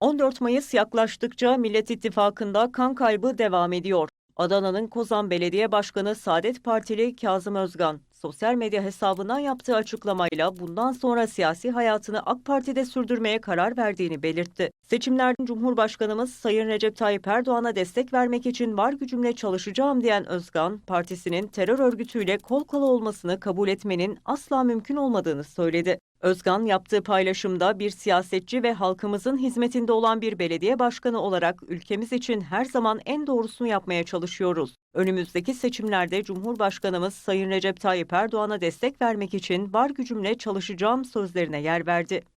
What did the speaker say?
14 Mayıs yaklaştıkça Millet İttifakı'nda kan kaybı devam ediyor. Adana'nın Kozan Belediye Başkanı Saadet Partili Kazım Özgan, sosyal medya hesabından yaptığı açıklamayla bundan sonra siyasi hayatını AK Parti'de sürdürmeye karar verdiğini belirtti. Seçimlerde Cumhurbaşkanımız Sayın Recep Tayyip Erdoğan'a destek vermek için var gücümle çalışacağım diyen Özgan, partisinin terör örgütüyle kol kola olmasını kabul etmenin asla mümkün olmadığını söyledi. Özgan yaptığı paylaşımda bir siyasetçi ve halkımızın hizmetinde olan bir belediye başkanı olarak ülkemiz için her zaman en doğrusunu yapmaya çalışıyoruz. Önümüzdeki seçimlerde Cumhurbaşkanımız Sayın Recep Tayyip Erdoğan'a destek vermek için var gücümle çalışacağım sözlerine yer verdi.